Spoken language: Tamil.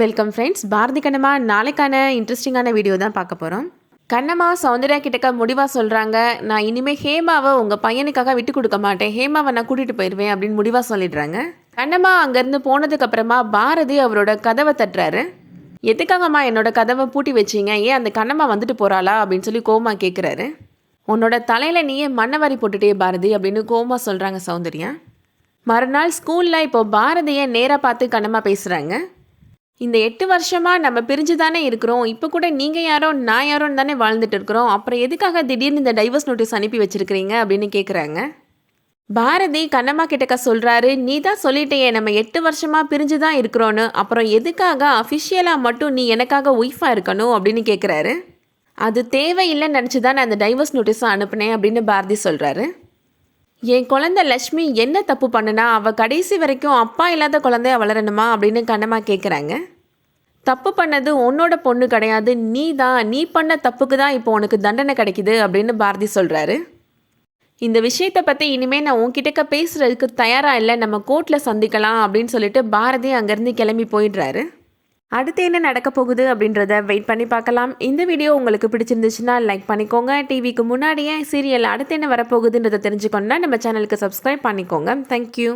வெல்கம் ஃப்ரெண்ட்ஸ் பாரதி கண்ணம்மா நாளைக்கான இன்ட்ரெஸ்டிங்கான வீடியோ தான் பார்க்க போகிறோம் கண்ணம்மா சௌந்தர்யா கிட்டக்க முடிவாக சொல்கிறாங்க நான் இனிமேல் ஹேமாவை உங்கள் பையனுக்காக விட்டு கொடுக்க மாட்டேன். ஹேமாவை நான் கூட்டிகிட்டு போயிடுவேன் அப்படின்னு முடிவாக சொல்லிடுறாங்க. கண்ணம்மா அங்கேருந்து போனதுக்கப்புறமா பாரதி அவரோட கதவை தட்டுறாரு. எதுக்காகம்மா என்னோட கதவை பூட்டி வச்சீங்க? ஏன் அந்த கண்ணம்மா வந்துட்டு போகிறாளா அப்படின்னு சொல்லி கோமா கேட்குறாரு உன்னோட தலையில் நீயே மண்ணவாரி போட்டுட்டே பாரதி அப்படின்னு கோமா சொல்கிறாங்க சௌந்தர்யா. மறுநாள் ஸ்கூலில் இப்போ பாரதியை நேராக பார்த்து கண்ணம்மா பேசுகிறாங்க இந்த எட்டு வருஷமாக நம்ம பிரிஞ்சு தானே இருக்கிறோம். இப்போ கூட நீங்கள் யாரோ நான் யாரோன்னு தானே வாழ்ந்துட்டு இருக்கிறோம். அப்புறம் எதுக்காக திடீர்னு இந்த டைவர்ஸ் நோட்டீஸ் அனுப்பி வச்சிருக்கிறீங்க அப்படின்னு கேட்குறாங்க பாரதி கண்ணம்மா கிட்டக்க சொல்கிறாரு நீ தான் சொல்லிட்டேயே நம்ம எட்டு வருஷமாக பிரிஞ்சு தான் இருக்கிறோன்னு அப்புறம் எதுக்காக அஃபிஷியலாக மட்டும் நீ எனக்காக ஒய்ஃபாக இருக்கணும்? அப்படின்னு கேட்குறாரு அது தேவையில்லைன்னு நினச்சி தான் நான் அந்த டைவர்ஸ் நோட்டீஸை அனுப்புனேன் அப்படின்னு பாரதி சொல்கிறாரு என் குழந்தை லக்ஷ்மி என்ன தப்பு பண்ணுனா அவள் கடைசி வரைக்கும் அப்பா இல்லாத குழந்தைய வளரணுமா அப்படின்னு கண்ணம்மா கேட்குறாங்க தப்பு பண்ணது உன்னோட பொண்ணு கிடையாது நீ தான் நீ பண்ண தப்புக்கு தான் இப்போ உனக்கு தண்டனை கிடைக்குது அப்படின்னு பாரதி சொல்கிறாரு இந்த விஷயத்தை பற்றி இனிமேல் நான் உன்கிட்டக்க பேசுகிறதுக்கு தயாராக இல்லை நம்ம கோர்ட்டில் சந்திக்கலாம் அப்படின்னு சொல்லிட்டு பாரதி அங்கேருந்து கிளம்பி போயிடுறாரு. அடுத்து என்ன நடக்க போகுது அப்படின்றத வெயிட் பண்ணி பார்க்கலாம். இந்த வீடியோ உங்களுக்கு பிடிச்சிருந்துச்சுன்னா லைக் பண்ணிக்கோங்க. டிவிக்கு முன்னாடியே சீரியல் அடுத்து என்ன வரப்போகுதுன்றதை தெரிஞ்சுக்கணுன்னா நம்ம சேனலுக்கு சப்ஸ்கிரைப் பண்ணிக்கோங்க. தேங்க்யூ